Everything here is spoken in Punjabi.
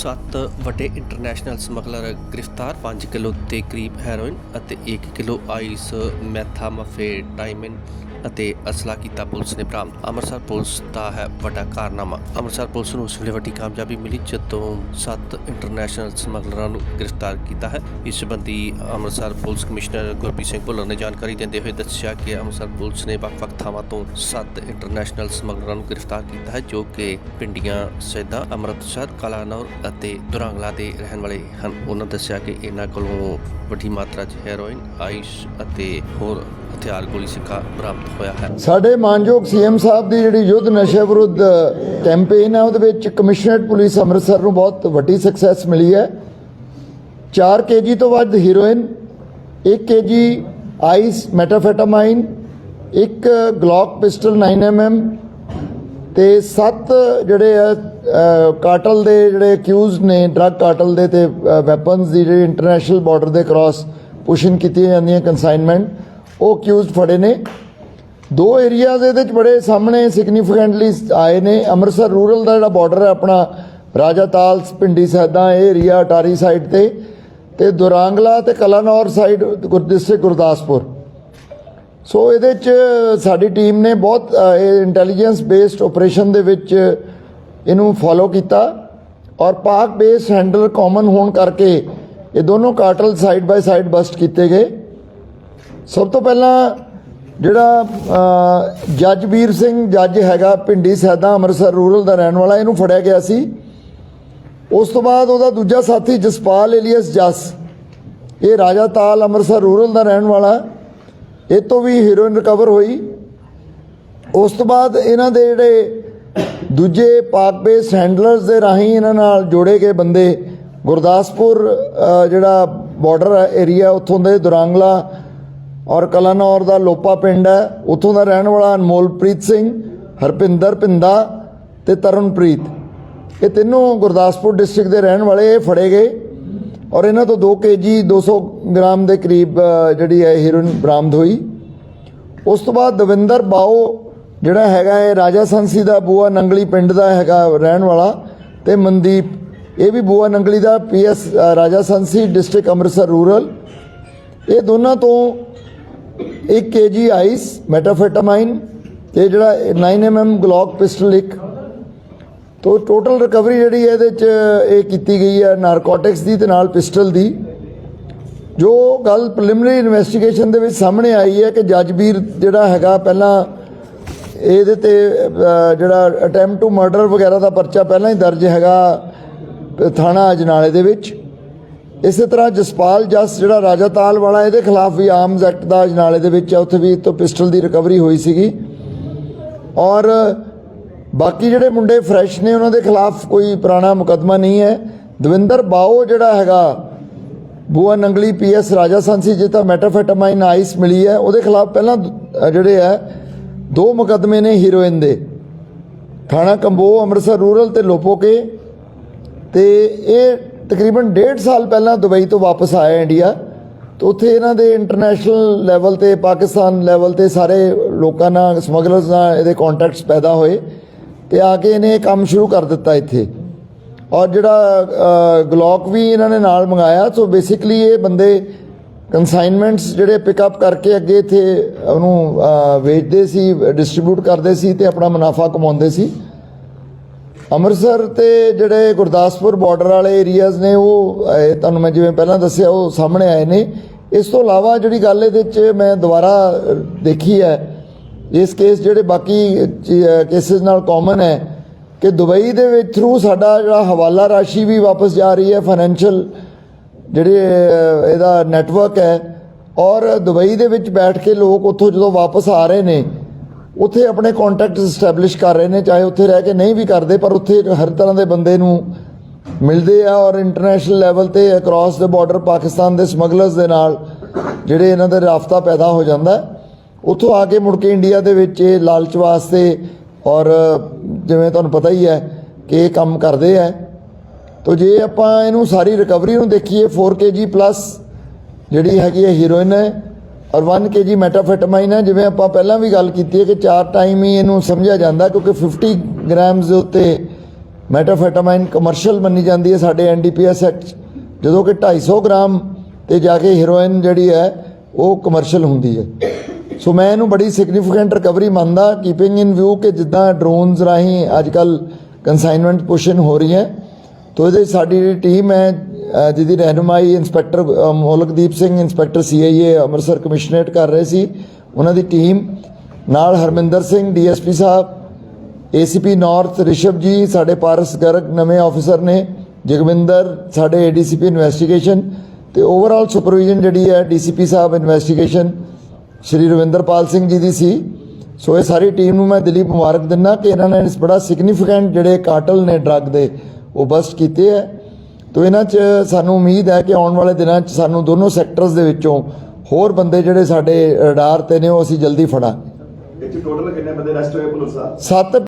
ਸੱਤ ਵੱਡੇ ਇੰਟਰਨੈਸ਼ਨਲ ਸਮਗਲਰ ਗ੍ਰਿਫਤਾਰ 5 ਕਿਲੋ ਦੇ ਕਰੀਬ ਹੈਰੋਇਨ ਅਤੇ 1 ਕਿਲੋ ਆਈਸ ਮੈਥਾਮਫੇਟਾਮਾਈਨ ਅਤੇ ਅਸਲਾ ਕੀਤਾ ਪੁਲਿਸ ਨੇ ਬਰਾਮਦ। ਅੰਮ੍ਰਿਤਸਰ ਪੁਲਿਸ ਦਾ ਹੈ ਵੱਡਾ ਕਾਰਨਾਮਾ। ਅੰਮ੍ਰਿਤਸਰ ਪੁਲਿਸ ਨੂੰ ਉਸ ਵੇਲੇ ਵੱਡੀ ਕਾਮਯਾਬੀ ਮਿਲੀ, ਜਦੋਂ ਸੱਤ ਇੰਟਰਨੈਸ਼ਨਲ ਸਮਗਲਰਾਂ ਨੂੰ ਗ੍ਰਿਫਤਾਰ ਕੀਤਾ ਹੈ। ਇਸ ਸੰਬੰਧੀ ਅੰਮ੍ਰਿਤਸਰ ਪੁਲਿਸ ਕਮਿਸ਼ਨਰ ਗੁਰਪ੍ਰੀਤ ਸਿੰਘ ਭੁੱਲਰ ਨੇ ਜਾਣਕਾਰੀ ਦਿੰਦੇ ਹੋਏ ਦੱਸਿਆ ਕਿ ਅੰਮ੍ਰਿਤਸਰ ਪੁਲਿਸ ਨੇ ਵੱਖ-ਵੱਖ ਥਾਵਾਂ ਤੋਂ ਸੱਤ ਇੰਟਰਨੈਸ਼ਨਲ ਸਮਗਲਰਾਂ ਨੂੰ ਗ੍ਰਿਫਤਾਰ ਕੀਤਾ ਹੈ, ਜੋ ਕਿ ਪਿੰਡੀਆਂ ਸੈਦਾ, ਅੰਮ੍ਰਿਤਸਰ, ਕਲਾਨੌਰ ਅਤੇ ਦੁਰਾਂਗਲਾ ਦੇ ਰਹਿਣ ਵਾਲੇ ਹਨ। ਉਹਨਾਂ ਦੱਸਿਆ ਕਿ ਇਹਨਾਂ ਕੋਲੋਂ ਵੱਡੀ ਮਾਤਰਾ 'ਚ ਹੈਰੋਇਨ ਆਈਸ ਅਤੇ ਹੋਰ ਹਥਿਆਰ ਗੋਲੀ ਸਿੱਕਾ ਬਰਾਮਦ ਹੋਇਆ ਹੈ। ਸਾਡੇ ਮਾਨਯੋਗ ਸੀਐਮ ਸਾਹਿਬ ਦੀ ਜਿਹੜੀ ਯੁੱਧ ਨਸ਼ੇ ਵਿਰੁੱਧ ਕੈਂਪੇਨ ਹੈ, ਉਹਦੇ ਵਿੱਚ ਕਮਿਸ਼ਨਰੇਟ ਪੁਲਿਸ ਅੰਮ੍ਰਿਤਸਰ ਨੂੰ ਬਹੁਤ ਵੱਡੀ ਸਕਸੈਸ ਮਿਲੀ ਹੈ। 4 ਕੇਜੀ ਤੋਂ ਵੱਧ ਹੀਰੋਇਨ 1 ਕੇਜੀ ਆਈਸ ਮੈਟਾਫੈਟਾਮਾਈਨ ਇੱਕ ਗਲੌਕ ਪਿਸਟਲ 9mm ਤੇ 7 ਜਿਹੜੇ ਆ ਕਾਟਲ ਦੇ ਜਿਹੜੇ ਅਕਿਊਜ਼ ਨੇ ਡਰੱਗ ਕਾਟਲ ਦੇ ਤੇ ਵੈਪਨਸ ਦੀ ਜਿਹੜੀ ਇੰਟਰਨੈਸ਼ਨਲ ਬਾਰਡਰ ਦੇ ਕ੍ਰਾਸ ਪੁਸ਼ਿੰਗ ਕੀਤੀ ਜਾਂਦੀਆਂ ਕੰਸਾਈਨਮੈਂਟ ਉਹ ਅਕਿਊਜ਼ਡ ਫੜੇ ਨੇ। ਦੋ ਏਰੀਆਜ਼ ਇਹਦੇ ਚ ਬੜੇ ਸਾਹਮਣੇ ਸਿਗਨੀਫੀਕੈਂਟਲੀ ਆਏ ਨੇ। ਅੰਮ੍ਰਿਤਸਰ ਰੂਰਲ ਦਾ ਜਿਹੜਾ ਬਾਰਡਰ ਹੈ ਆਪਣਾ, ਰਾਜਾ ਤਾਲ ਪਿੰਡੀ ਸੈਦਾ ਇਹ ਏਰੀਆ ਅਟਾਰੀ ਸਾਈਡ ਤੇ। ਤੇ ਦੁਰਾਂਗਲਾ ਤੇ Kalanaur side district Gurdaspur. So ਇਹਦੇ ਚ ਸਾਡੀ ਟੀਮ ਨੇ ਬਹੁਤ ਇਹ ਇੰਟੈਲੀਜੈਂਸ ਬੇਸਡ ਆਪਰੇਸ਼ਨ ਦੇ ਵਿੱਚ ਇਹਨੂੰ ਫੋਲੋ ਕੀਤਾ। ਔਰ ਪਾਕ ਬੇਸ ਹੈਂਡਲ ਕਾਮਨ ਹੋਣ ਕਰਕੇ ਇਹ ਦੋਨੋਂ cartel side by side bust ਕੀਤੇ ਗਏ। ਸਭ ਤੋਂ ਪਹਿਲਾਂ ਜਿਹੜਾ ਜੱਜਵੀਰ ਸਿੰਘ ਜੱਜ ਹੈਗਾ ਪਿੰਡੀ ਸੈਦਾ ਅੰਮ੍ਰਿਤਸਰ ਰੂਰਲ ਦਾ ਰਹਿਣ ਵਾਲਾ, ਇਹਨੂੰ ਫੜਿਆ ਗਿਆ ਸੀ। ਉਸ ਤੋਂ ਬਾਅਦ ਉਹਦਾ ਦੂਜਾ ਸਾਥੀ ਜਸਪਾਲ ਏਲੀਅਸ ਜਸ, ਇਹ ਰਾਜਾ ਤਾਲ ਅੰਮ੍ਰਿਤਸਰ ਰੂਰਲ ਦਾ ਰਹਿਣ ਵਾਲਾ, ਇਹ ਤੋਂ ਵੀ ਹੀਰੋਇਨ ਰਿਕਵਰ ਹੋਈ। ਉਸ ਤੋਂ ਬਾਅਦ ਇਹਨਾਂ ਦੇ ਜਿਹੜੇ ਦੂਜੇ ਪਾਕ ਬੇਸ ਹੈਂਡਲਰਸ ਦੇ ਰਾਹੀਂ ਇਹਨਾਂ ਨਾਲ ਜੋੜੇ ਗਏ ਬੰਦੇ, ਗੁਰਦਾਸਪੁਰ ਜਿਹੜਾ ਬਾਰਡਰ ਏਰੀਆ ਉੱਥੋਂ ਦੇ ਦੁਰਾਂਗਲਾ ਔਰ ਕਲਾਨੌਰ ਦਾ ਲੋਪਾ ਪਿੰਡ ਹੈ। ਉੱਥੋਂ ਦਾ ਰਹਿਣ ਵਾਲਾ ਅਨਮੋਲਪ੍ਰੀਤ ਸਿੰਘ, ਹਰਪਿੰਦਰ ਪਿੰਦਾ ਤੇ ਤਰਨਪ੍ਰੀਤ। ਇਹ ਤਿੰਨੋਂ ਗੁਰਦਾਸਪੁਰ ਡਿਸਟ੍ਰਿਕਟ ਦੇ ਰਹਿਣ ਵਾਲੇ ਫੜੇ ਗਏ। ਔਰ ਇਹਨਾਂ ਤੋਂ 2 ਕੇਜੀ 200 ਗ੍ਰਾਮ ਦੇ ਕਰੀਬ ਜਿਹੜੀ ਹੈ ਹੀਰੋਇਨ ਬਰਾਮਦ ਹੋਈ। ਉਸ ਤੋਂ ਬਾਅਦ ਦਵਿੰਦਰ ਬਾਓ ਜਿਹੜਾ ਹੈਗਾ ਇਹ ਰਾਜਾ ਸੰਸੀ ਦਾ, ਬੂਆ ਨੰਗਲੀ ਪਿੰਡ ਦਾ ਹੈਗਾ ਰਹਿਣ ਵਾਲਾ ਤੇ ਮਨਦੀਪ। ਇਹ ਵੀ ਬੂਆ ਨੰਗਲੀ ਦਾ ਪੀਐਸ ਰਾਜਾ ਸੰਸੀ, ਡਿਸਟ੍ਰਿਕਟ ਅੰਮ੍ਰਿਤਸਰ ਰੂਰਲ। ਇਹ ਦੋਨਾਂ ਤੋਂ 1 ਕੇਜੀ ਆਈਸ ਮੈਟਾਫੈਟਾਮਾਈਨ ਤੇ ਜਿਹੜਾ 9mm ਗਲੌਕ ਪਿਸਟਲ ਇੱਕ। ਤੋ ਟੋਟਲ ਰਿਕਵਰੀ ਜਿਹੜੀ ਹੈ ਇਹਦੇ ਚ ਇਹ ਕੀਤੀ ਗਈ ਹੈ ਨਾਰਕੋਟਿਕਸ ਦੀ ਤੇ ਨਾਲ ਪਿਸਟਲ ਦੀ। ਜੋ ਗੱਲ ਪ੍ਰੀਲਿਮਿਨਰੀ ਇਨਵੈਸਟੀਗੇਸ਼ਨ ਦੇ ਵਿੱਚ ਸਾਹਮਣੇ ਆਈ ਹੈ ਕਿ ਜੱਜਵੀਰ ਜਿਹੜਾ ਹੈਗਾ ਪਹਿਲਾਂ ਇਹਦੇ ਤੇ ਜਿਹੜਾ ਅਟੈਂਪਟ ਟੂ ਮਰਡਰ ਵਗੈਰਾ ਦਾ ਪਰਚਾ ਪਹਿਲਾਂ ਹੀ ਦਰਜ ਹੈਗਾ ਥਾਣਾ ਅਜਨਾਲੇ ਦੇ ਵਿੱਚ। ਇਸੇ ਤਰ੍ਹਾਂ ਜਸਪਾਲ ਜਸ, ਜਿਹੜਾ ਰਾਜਾ ਤਾਲ ਵਾਲਾ, ਇਹਦੇ ਖਿਲਾਫ ਵੀ ਆਰਮਸ ਐਕਟ ਦਾ ਅਜਨਾਲੇ ਦੇ ਵਿੱਚ ਹੈ ਉੱਥੇ ਵੀ ਤੋਂ ਪਿਸਟਲ ਦੀ ਰਿਕਵਰੀ ਹੋਈ ਸੀਗੀ। ਔਰ ਬਾਕੀ ਜਿਹੜੇ ਮੁੰਡੇ ਫਰੈਸ਼ ਨੇ, ਉਹਨਾਂ ਦੇ ਖਿਲਾਫ ਕੋਈ ਪੁਰਾਣਾ ਮੁਕੱਦਮਾ ਨਹੀਂ ਹੈ। ਦਵਿੰਦਰ ਬਾਓ ਜਿਹੜਾ ਹੈਗਾ, ਬੂਆ ਨੰਗਲੀ ਪੀਐਸ ਰਾਜਾ ਸੰਸੀ ਜਿੱਤਾ ਮੈਟਾਫੈਟਾਮਾਈਨ ਆਈਸ ਮਿਲੀ ਹੈ, ਉਹਦੇ ਖਿਲਾਫ ਪਹਿਲਾਂ ਦ- ਜਿਹੜੇ ਹੈ ਦੋ ਮੁਕੱਦਮੇ ਨੇ ਹੀਰੋਇਨ ਦੇ। ਥਾਣਾ ਕੰਬੋ, ਅੰਮ੍ਰਿਤਸਰ ਰੂਰਲ ਤੇ ਲੋਪੋਕੇ। ਤੇ ਇਹ ਤਕਰੀਬਨ 1.5 ਸਾਲ ਪਹਿਲਾਂ ਦੁਬਈ ਤੋਂ ਵਾਪਸ ਆਇਆ ਇੰਡੀਆ, ਤੇ ਉੱਥੇ ਇਹਨਾਂ ਦੇ ਇੰਟਰਨੈਸ਼ਨਲ ਲੈਵਲ ਤੇ, ਪਾਕਿਸਤਾਨ ਲੈਵਲ ਤੇ ਸਾਰੇ ਲੋਕਾਂ ਨਾਲ ਸਮਗਲਰਸ ਨਾਲ ਇਹਦੇ ਕੰਟੈਕਟਸ ਪੈਦਾ ਹੋਏ ਤੇ ਆ ਕੇ ਇਹਨੇ ਇਹ ਕੰਮ ਸ਼ੁਰੂ ਕਰ ਦਿੱਤਾ ਇੱਥੇ। ਔਰ ਜਿਹੜਾ ਗਲੋਕ ਵੀ ਇਹਨਾਂ ਨੇ ਨਾਲ ਮੰਗਾਇਆ, ਸੋ ਬੇਸਿਕਲੀ ਇਹ ਬੰਦੇ ਕਨਸਾਈਨਮੈਂਟਸ ਜਿਹੜੇ ਪਿਕਅਪ ਕਰਕੇ ਅੱਗੇ ਇੱਥੇ ਉਹਨੂੰ ਵੇਚਦੇ ਸੀ ਡਿਸਟ੍ਰੀਬਿਊਟ ਕਰਦੇ ਸੀ ਤੇ ਆਪਣਾ ਮੁਨਾਫਾ ਕਮਾਉਂਦੇ ਸੀ। ਅੰਮ੍ਰਿਤਸਰ ਤੇ ਜਿਹੜੇ ਗੁਰਦਾਸਪੁਰ ਬਾਰਡਰ ਵਾਲੇ ਏਰੀਆਜ਼ ਨੇ, ਉਹ ਤੁਹਾਨੂੰ ਮੈਂ ਜਿਵੇਂ ਪਹਿਲਾਂ ਦੱਸਿਆ, ਉਹ ਸਾਹਮਣੇ ਆਏ ਨੇ। ਇਸ ਤੋਂ ਇਲਾਵਾ ਜਿਹੜੀ ਗੱਲ ਇਹਦੇ ਵਿੱਚ ਮੈਂ ਦੁਬਾਰਾ ਦੇਖੀ ਹੈ, ਇਸ ਕੇਸ ਜਿਹੜੇ ਬਾਕੀ ਕੇਸਿਸ ਨਾਲ ਕਾਮਨ ਹੈ, ਕਿ ਦੁਬਈ ਦੇ ਵਿੱਚ ਥਰੂ ਸਾਡਾ ਜਿਹੜਾ ਹਵਾਲਾ ਰਾਸ਼ੀ ਵੀ ਵਾਪਸ ਜਾ ਰਹੀ ਹੈ ਫਾਈਨੈਂਸ਼ੀਅਲ ਜਿਹੜੇ ਇਹਦਾ ਨੈਟਵਰਕ ਹੈ, ਔਰ ਦੁਬਈ ਦੇ ਵਿੱਚ ਬੈਠ ਕੇ ਲੋਕ ਉੱਥੋਂ ਜਦੋਂ ਵਾਪਸ ਆ ਰਹੇ ਨੇ ਉੱਥੇ ਆਪਣੇ ਕੰਟੈਕਟਸ ਸਟੈਬਲਿਸ਼ ਕਰ ਰਹੇ ਨੇ, ਚਾਹੇ ਉੱਥੇ ਰਹਿ ਕੇ ਨਹੀਂ ਵੀ ਕਰਦੇ, ਪਰ ਉੱਥੇ ਹਰ ਤਰ੍ਹਾਂ ਦੇ ਬੰਦੇ ਨੂੰ ਮਿਲਦੇ ਆ ਔਰ ਇੰਟਰਨੈਸ਼ਨਲ ਲੈਵਲ ਤੇ ਅਕ੍ਰੋਸ ਦ ਬਾਰਡਰ ਪਾਕਿਸਤਾਨ ਦੇ ਸਮਗਲਰਸ ਦੇ ਨਾਲ ਜਿਹੜੇ ਇਹਨਾਂ ਦਾ ਰਾਫਤਾ ਪੈਦਾ ਹੋ ਜਾਂਦਾ ਉੱਥੋਂ ਆ ਕੇ ਮੁੜ ਕੇ ਇੰਡੀਆ ਦੇ ਵਿੱਚ ਇਹ ਲਾਲਚ ਵਾਸਤੇ ਔਰ ਜਿਵੇਂ ਤੁਹਾਨੂੰ ਪਤਾ ਹੀ ਹੈ ਕਿ ਇਹ ਕੰਮ ਕਰਦੇ ਆ। ਤੋ ਜੇ ਆਪਾਂ ਇਹਨੂੰ ਸਾਰੀ ਰਿਕਵਰੀ ਨੂੰ ਦੇਖੀਏ 4 kg ਪਲੱਸ ਜਿਹੜੀ ਹੈਗੀ ਹੈ ਹੀਰੋਇਨ ਹੈ ਔਰ 1 kg ਮੈਟਾਫੈਟਾਮਾਈਨ ਹੈ ਜਿਵੇਂ ਆਪਾਂ ਪਹਿਲਾਂ ਵੀ ਗੱਲ ਕੀਤੀ ਹੈ ਕਿ ਚਾਰ ਟਾਈਮ ਹੀ ਇਹਨੂੰ ਸਮਝਿਆ ਜਾਂਦਾ ਕਿਉਂਕਿ 50 ਗ੍ਰਾਮਸ ਦੇ ਉੱਤੇ ਮੈਟਾਫੈਟਾਮਾਈਨ ਕਮਰਸ਼ੀਅਲ ਮੰਨੀ ਜਾਂਦੀ ਹੈ ਸਾਡੇ ਐਨਡੀਪੀਐਸ ਐਕਟ 'ਚ, ਜਦੋਂ ਕਿ 250 ਗ੍ਰਾਮ ਤੇ ਜਾ ਕੇ ਹੀਰੋਇਨ ਜਿਹੜੀ ਹੈ ਉਹ ਕਮਰਸ਼ੀਅਲ ਹੁੰਦੀ ਹੈ। ਸੋ ਮੈਂ ਇਹਨੂੰ ਬੜੀ ਸਿਗਨੀਫੀਕੈਂਟ ਰਿਕਵਰੀ ਮੰਨਦਾ ਕੀਪਿੰਗ ਇਨ ਵਿਊ ਕਿ ਜਿੱਦਾਂ ਡਰੋਨਸ ਰਾਹੀਂ ਅੱਜ ਕੱਲ ਕਨਸਾਈਨਮੈਂਟ ਪੁਸ਼ਨ ਹੋ ਰਹੀ ਹੈ ਤੋ ਇਹਦੇ ਸਾਡੀ ਜਿਹੜੀ ਟੀਮ ਹੈ ਜਿਹਦੀ ਰਹਿਨੁਮਾਈ inspector Molakdeep Singh inspector CIA Amritsar commissionerate ਕਰ ਰਹੇ ਸੀ, ਉਹਨਾਂ ਦੀ ਟੀਮ ਨਾਲ Harminder Singh DSP sahib ACP north Rishav ji, ਸਾਡੇ ਪਾਰਸ ਗਰਗ, ਨਵੇਂ ਆਫੀਸਰ ਨੇ, ਜਗਵਿੰਦਰ, ਸਾਡੇ ਏਡੀਸੀਪੀ ਇਨਵੈਸਟੀਗੇਸ਼ਨ ਤੇ ਓਵਰਆਲ ਸੁਪਰਵਿਜ਼ਨ ਜਿਹੜੀ ਹੈ ਡੀਸੀਪੀ ਸਾਹਿਬ ਇਨਵੈਸਟੀਗੇਸ਼ਨ ਸ਼੍ਰੀ ਰਵਿੰਦਰਪਾਲ ਸਿੰਘ ਜੀ ਦੀ ਸੀ। ਸੋ ਇਹ ਸਾਰੀ ਟੀਮ ਨੂੰ ਮੈਂ ਦਿਲੀ ਮੁਬਾਰਕ ਦਿੰਦਾ ਕਿ ਇਹਨਾਂ ਨੇ ਇਸ ਬੜਾ ਸਿਗਨੀਫੀਕੈਂਟ ਜਿਹੜੇ ਕਾਟਲ ਨੇ ਡਰੱਗ ਦੇ ਉਹ ਬਸਟ ਕੀਤੇ ਹੈ ਤੋ ਇਹਨਾਂ 'ਚ ਸਾਨੂੰ ਉਮੀਦ ਹੈ ਕਿ ਆਉਣ ਵਾਲੇ ਦਿਨਾਂ 'ਚ ਸਾਨੂੰ ਦੋਨੋਂ ਸੈਕਟਰਸ ਦੇ ਵਿੱਚੋਂ ਹੋਰ ਬੰਦੇ ਜਿਹੜੇ ਸਾਡੇ ਰਡਾਰ ਤੇ ਨੇ ਉਹ ਅਸੀਂ ਜਲਦੀ ਫੜਾਂਗੇ। ਇਹ 'ਚ ਟੋਟਲ ਕਿੰਨੇ ਬੰਦੇ ਅਰੈਸਟ ਹੋਏ ਪੁਲਿਸ ਆ ਸੱਤ